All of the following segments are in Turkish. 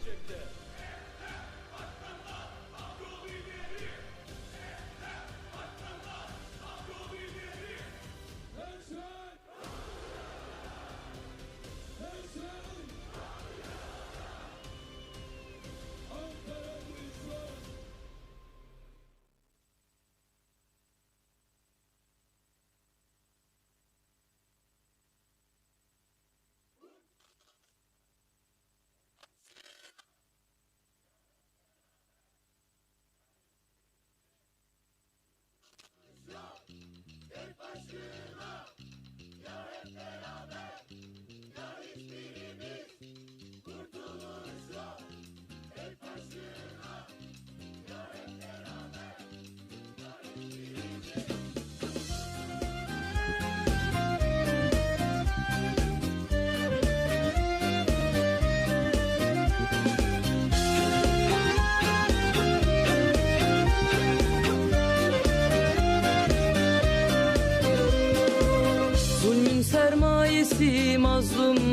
Adjective.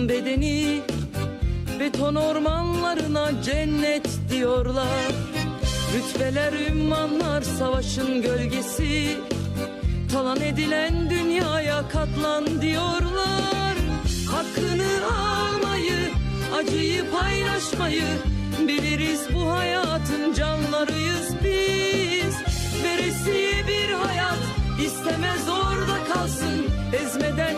Bedeni Beton ormanlarına cennet diyorlar. Rütbeler ünvanlar savaşın gölgesi Talan edilen dünyaya katlan diyorlar. Hakkını almayı, acıyı paylaşmayı Biliriz bu hayatın canlarıyız biz. Veresiye bir hayat istemez orada kalsın Ezmeden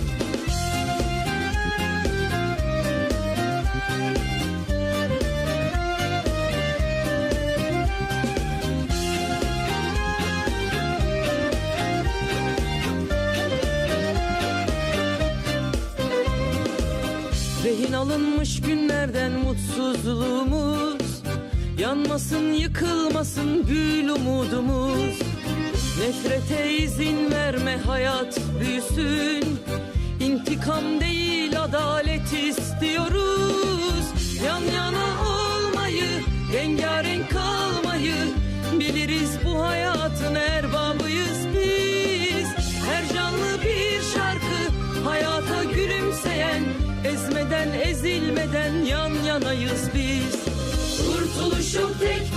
günlerden mutsuzluğumuz Yanmasın yıkılmasın gül umudumuz. Nefrete izin verme hayat büyüsün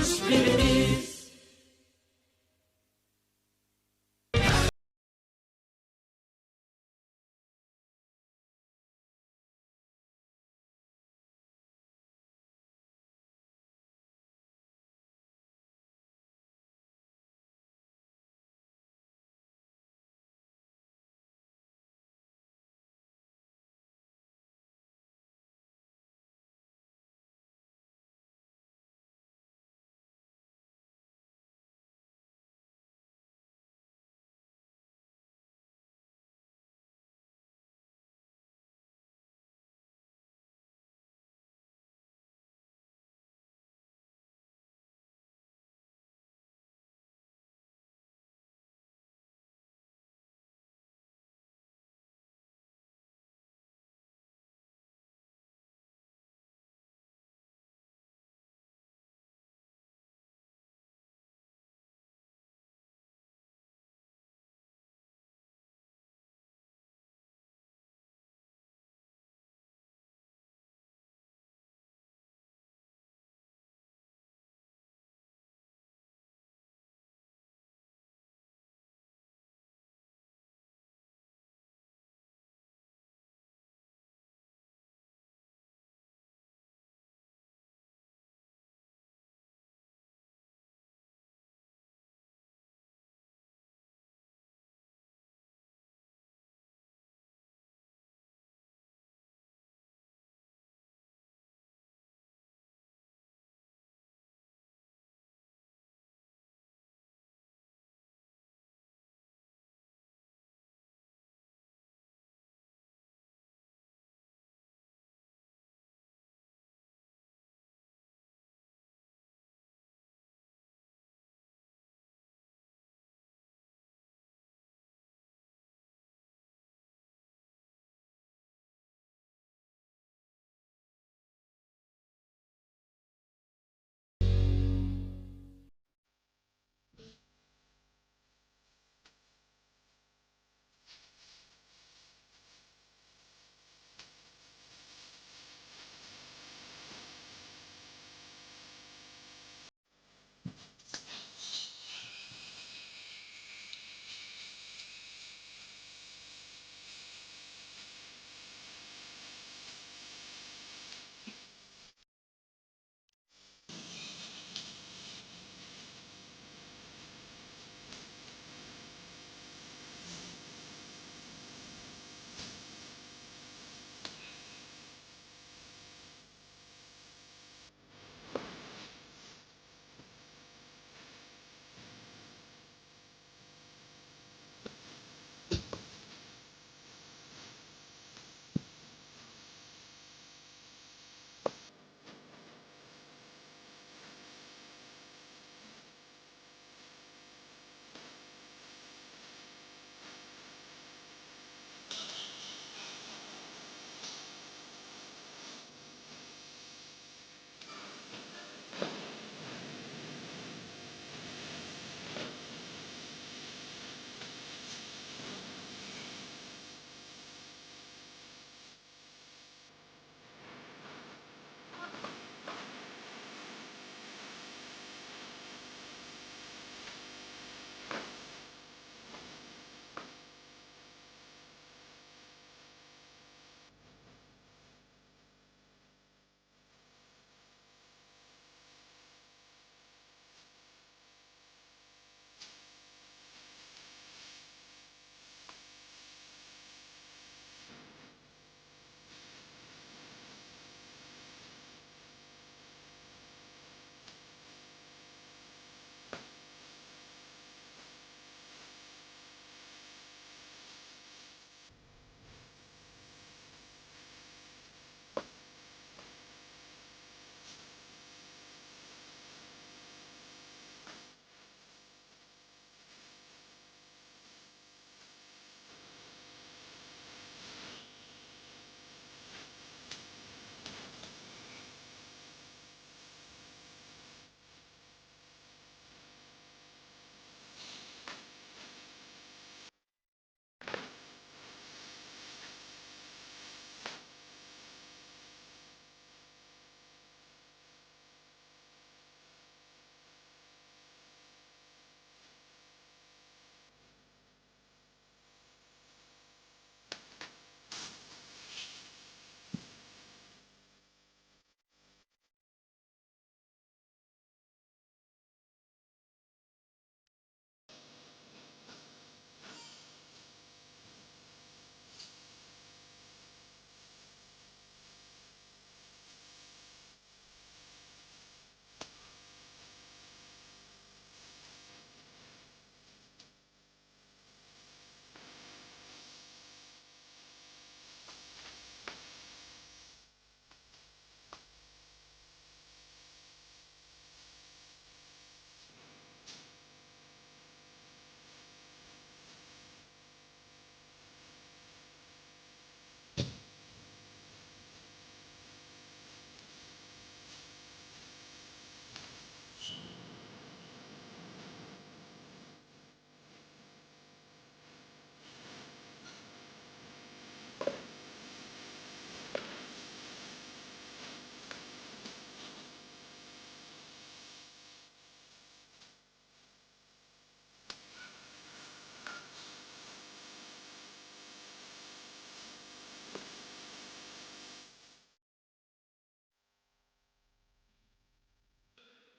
ya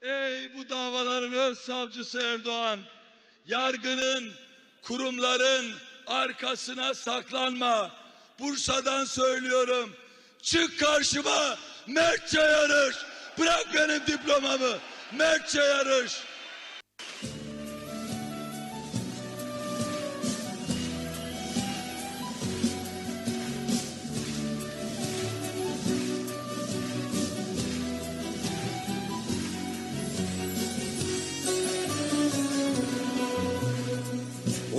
Ey bu davaların öz savcısı Erdoğan, yargının, kurumların arkasına saklanma. Bursa'dan söylüyorum. Çık karşıma, mertçe yarış. Bırak benim diplomamı, mertçe yarış.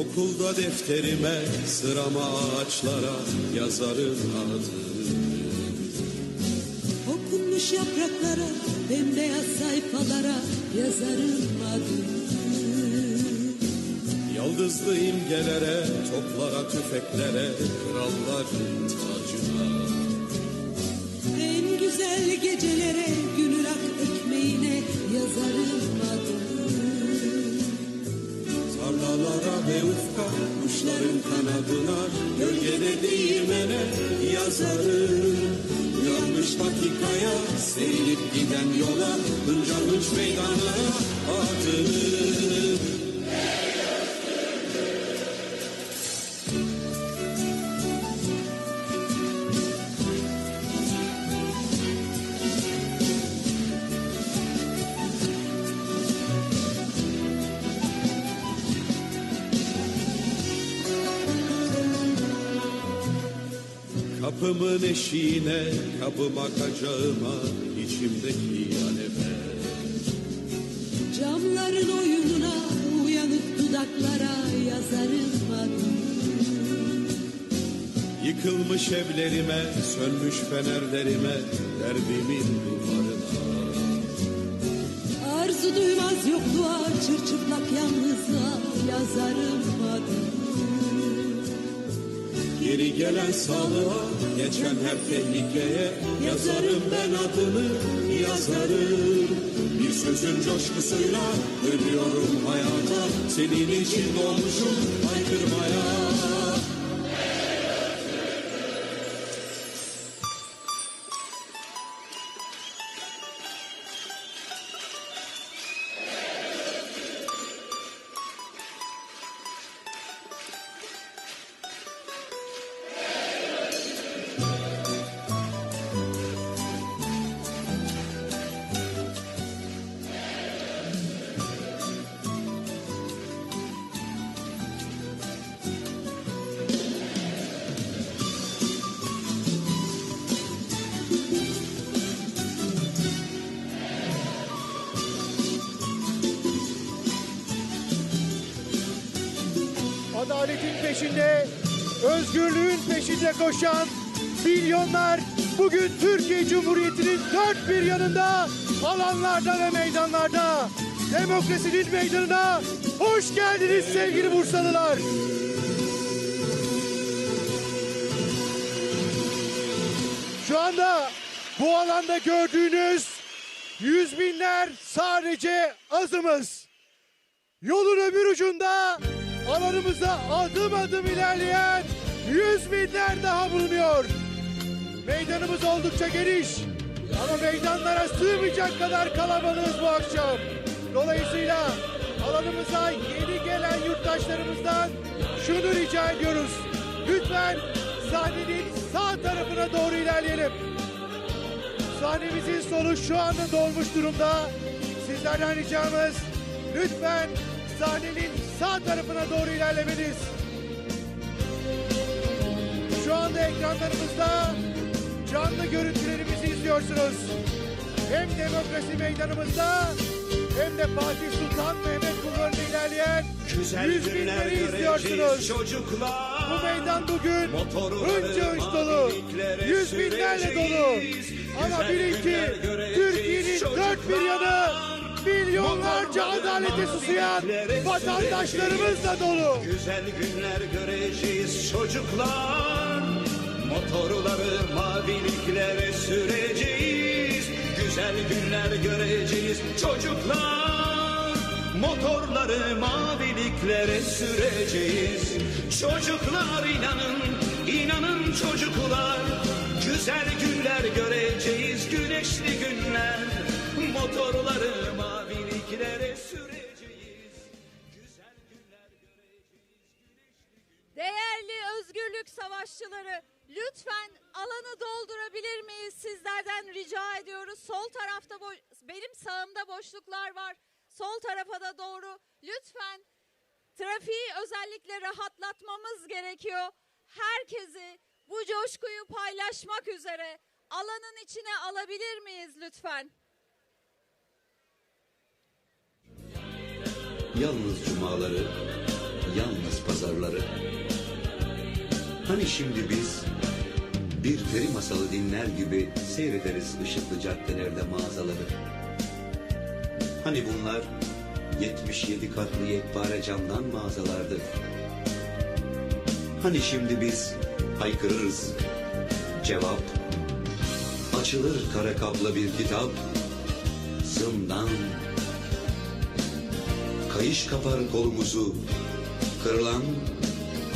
Okulda defterime sırama ağaçlara yazarım adını Okunmuş yapraklara, bembeyaz sayfalara yazarım adını. Yıldızlı imgelere, toplara, tüfeklere, kralların tacına En güzel gecelere, gül rak ekmeğine yazarım adını. Tarlalara ve ufka, kuşların kanadına Gölgede değirmene yazarım Yanlış dakikaya, seyredip giden yola Hınca hınç meydana adını Kapımın eşiğine, kapıma kacağıma, içimdeki aleve. Camların oyununa, uyanık dudaklara yazarım adını. Yıkılmış evlerime, sönmüş fenerlerime, derdimin duvarına. Arzu duymaz yokluğa, çırçıplak yalnızlığa yazarım adını. Geri gelen sağlığa, geçen her tehlikeye, yazarım ben adını, yazarım. Bir sözün coşkusuyla dönüyorum hayata, senin için doğmuşum haykırmaya. Adaletin peşinde, özgürlüğün peşinde koşan milyonlar bugün Türkiye Cumhuriyeti'nin dört bir yanında, alanlarda ve meydanlarda, demokrasinin meydanına hoş geldiniz sevgili Bursalılar. Şu anda bu alanda gördüğünüz yüz binler sadece azımız. Yolun öbür ucunda alanımızda adım adım ilerleyen yüz binler daha bulunuyor. Meydanımız oldukça geniş ama meydanlara sığmayacak kadar kalabalığız bu akşam. Dolayısıyla alanımıza yeni gelen yurttaşlarımızdan şunu rica ediyoruz. Lütfen sahnenin sağ tarafına doğru ilerleyelim. Sahnemizin sonu şu anda dolmuş durumda. Sizlerden ricamız lütfen sahnenin sağ tarafına doğru ilerlemeniz. Şu anda ekranlarımızda canlı görüntülerimizi izliyorsunuz. Hem demokrasi meydanımızda hem de Fatih Sultan Mehmet Bulvarı'nda ilerleyen yüz binleri izliyorsunuz. çocuklar. Bu meydan bugün hınca hınç dolu, yüz binlerle dolu. Ama Güzel bilin ki Türkiye'nin dört bir yanı milyonlarca adalete susayan vatandaşlarımızla dolu. Güzel günler göreceğiz çocuklar. Motorları maviliklere süreceğiz. Güzel günler göreceğiz çocuklar. Motorları maviliklere süreceğiz. Çocuklar inanın, inanın çocuklar. Güzel günler göreceğiz, güneşli günler. Motorları Nerelere süreceğiz? Güzel günler göreceğiz. Değerli özgürlük savaşçıları lütfen alanı doldurabilir miyiz? Sizlerden rica ediyoruz. Sol tarafta benim sağımda boşluklar var. Sol tarafa da doğru lütfen trafiği özellikle rahatlatmamız gerekiyor. Herkesi bu coşkuyu paylaşmak üzere alanın içine alabilir miyiz lütfen? Yalnız cumaları, yalnız pazarları. Hani şimdi biz bir peri masalı dinler gibi seyrederiz ışıklı caddelerde mağazaları. Hani bunlar 77 katlı yekpare camdan mağazalardı. Hani şimdi biz haykırırız. Cevap açılır kara kaplı bir kitap. Zindan Kayış kapar kolumuzu, kırılan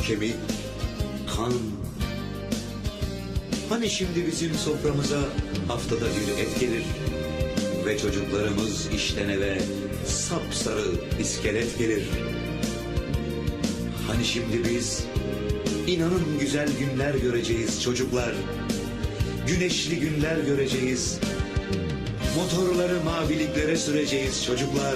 kemik, kan. Hani şimdi bizim soframıza haftada bir et gelir ve çocuklarımız işten eve sapsarı iskelet gelir. Hani şimdi biz inanın güzel günler göreceğiz çocuklar. Güneşli günler göreceğiz. Motorları maviliklere süreceğiz çocuklar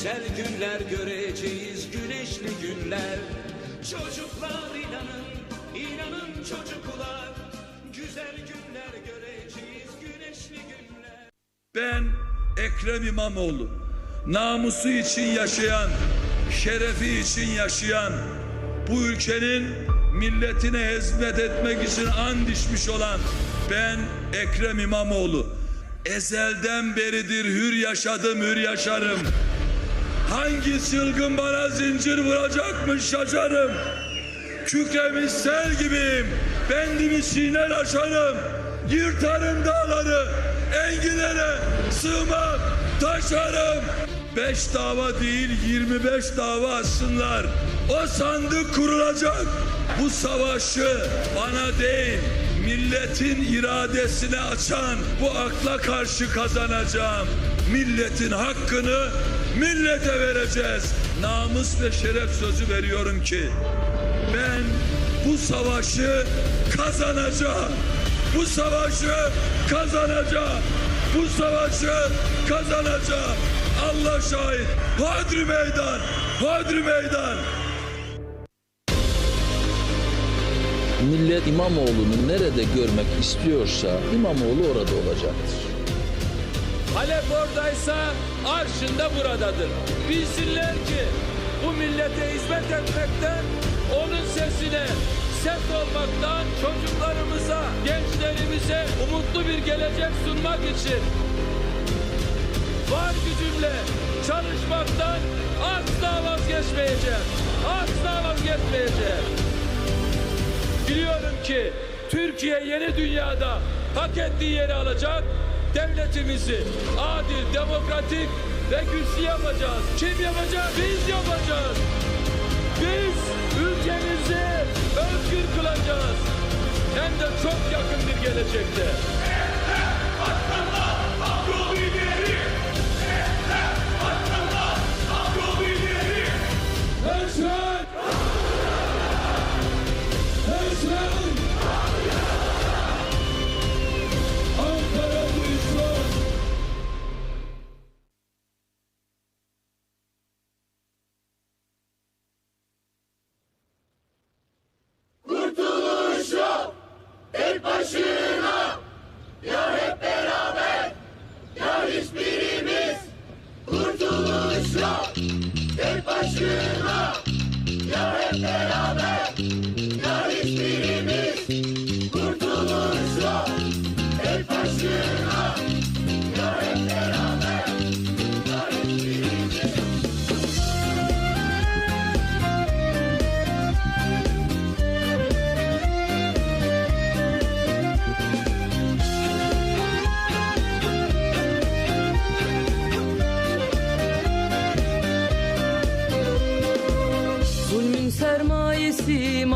Güzel günler göreceğiz, güneşli günler. Çocuklar inanın, inanın çocuklar. Güzel günler göreceğiz, güneşli günler. Ben Ekrem İmamoğlu. Namusu için yaşayan, şerefi için yaşayan, bu ülkenin milletine hizmet etmek için and içmiş olan ben Ekrem İmamoğlu. Ezelden beridir hür yaşadım, hür yaşarım. Hangi çılgın bana zincir vuracakmış şaşarım. Kükremiş sel gibiyim. Bendimi siner aşarım. Yırtarım dağları. Enginlere sığmam taşarım. Beş dava değil 25 dava açsınlar. O sandık kurulacak. Bu savaşı bana değil milletin iradesine açan bu akla karşı kazanacağım. Milletin hakkını millete vereceğiz. Namus ve şeref sözü veriyorum ki ben bu savaşı kazanacağım. Bu savaşı kazanacağım. Bu savaşı kazanacağım. Allah şahit. Hodri meydan. Hodri meydan. Millet İmamoğlu'nu nerede görmek istiyorsa İmamoğlu orada olacaktır. Halep oradaysa arşında buradadır. Bilsinler ki bu millete hizmet etmekten, onun sesine ses olmaktan çocuklarımıza, gençlerimize umutlu bir gelecek sunmak için var gücümle çalışmaktan asla vazgeçmeyeceğim. Asla vazgeçmeyeceğim. Biliyorum ki Türkiye yeni dünyada hak ettiği yeri alacak. Devletimizi adil, demokratik ve güçlü yapacağız. Kim yapacak? Biz yapacağız. Biz ülkemizi özgür kılacağız. Hem de çok yakın bir gelecekte. Hüsran! Hüsran!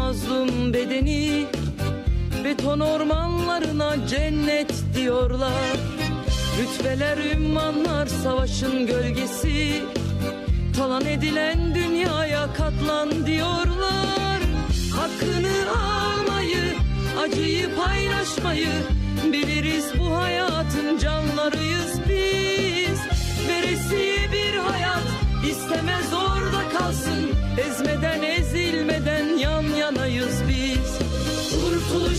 Mazlum bedeni Beton ormanlarına cennet diyorlar. Rütbeler ümmanlar savaşın gölgesi Talan edilen dünyaya katlan diyorlar. Hakkını almayı, acıyı paylaşmayı Biliriz bu hayatın canlarıyız biz. Veresiye bir hayat istemez orada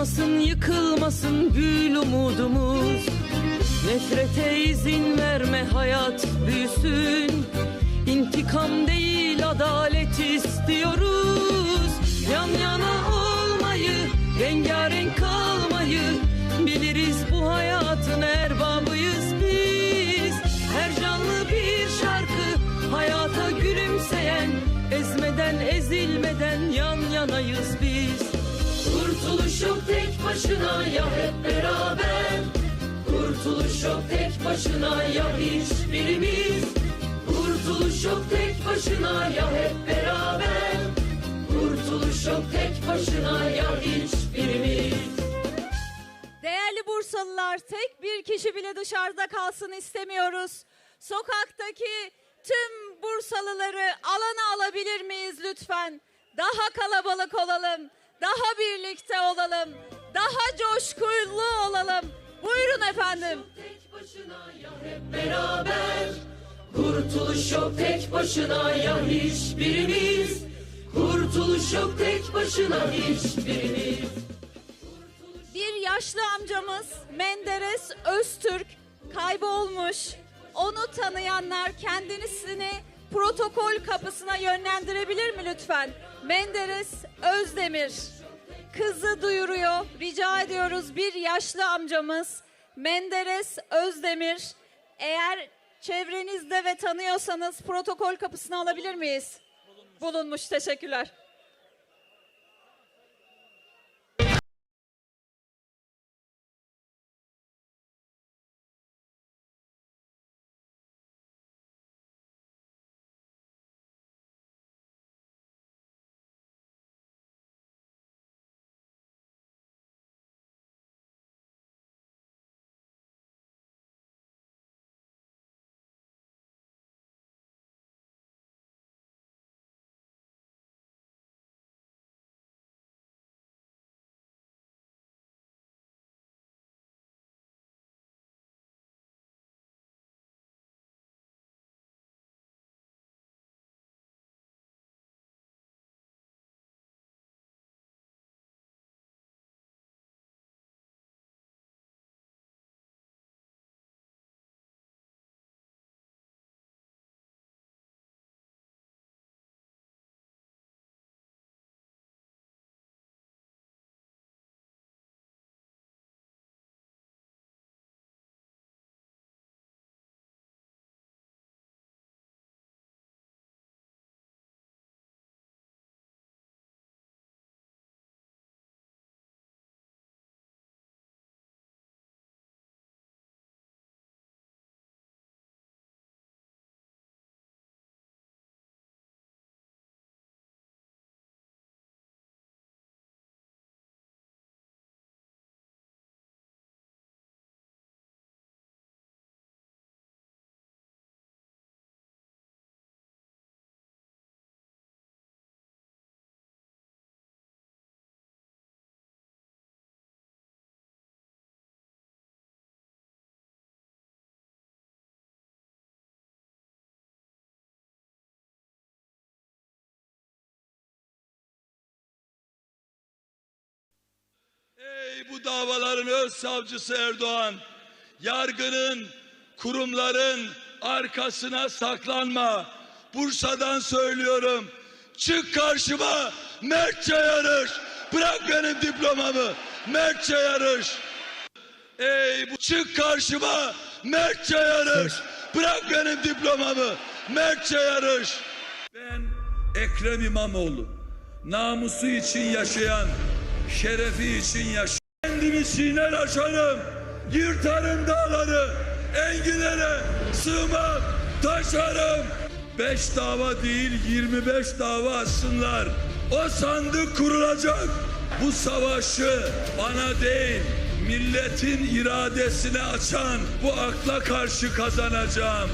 Yanmasın yıkılmasın gül umudumuz. Nefrete izin verme hayat büyüsün. İntikam değil adalet istiyoruz. Yan yana başına ya hep beraber. Kurtuluş yok tek başına ya hiçbirimiz. Kurtuluş yok tek başına ya hep beraber. Kurtuluş yok tek başına ya hiçbirimiz. Değerli Bursalılar, tek bir kişi bile dışarıda kalsın istemiyoruz. Sokaktaki tüm Bursalıları alana alabilir miyiz lütfen? Daha kalabalık olalım, daha birlikte olalım, daha coşkulu olalım. Buyurun efendim. tek başına ya hep beraber Kurtuluş yok tek başına ya hiçbirimiz Kurtuluş yok tek başına hiçbirimiz Bir yaşlı amcamız Menderes Öztürk kaybolmuş. Onu tanıyanlar kendisini protokol kapısına yönlendirebilir mi lütfen? Menderes Özdemir kızı duyuruyor. Rica ediyoruz bir yaşlı amcamız Menderes Özdemir. Eğer çevrenizde ve tanıyorsanız protokol kapısına alabilir miyiz? Bulunmuş. Teşekkürler. Ey bu davaların öz savcısı Erdoğan! yargının, kurumların arkasına saklanma. Bursa'dan söylüyorum. Çık karşıma mertçe yarış. Bırak benim diplomamı. Mertçe yarış. Ey bu çık karşıma mertçe yarış. Bırak benim diplomamı. Mertçe yarış. Ben Ekrem İmamoğlu. Namusu için yaşayan, şerefi için yaşayan. Kendimi siner aşarım. Yırtarım dağları. Enginlere sığmam. Taşarım. Beş dava değil 25 dava açsınlar. O sandık kurulacak. Bu savaşı bana değil milletin iradesine açan bu akla karşı kazanacağım.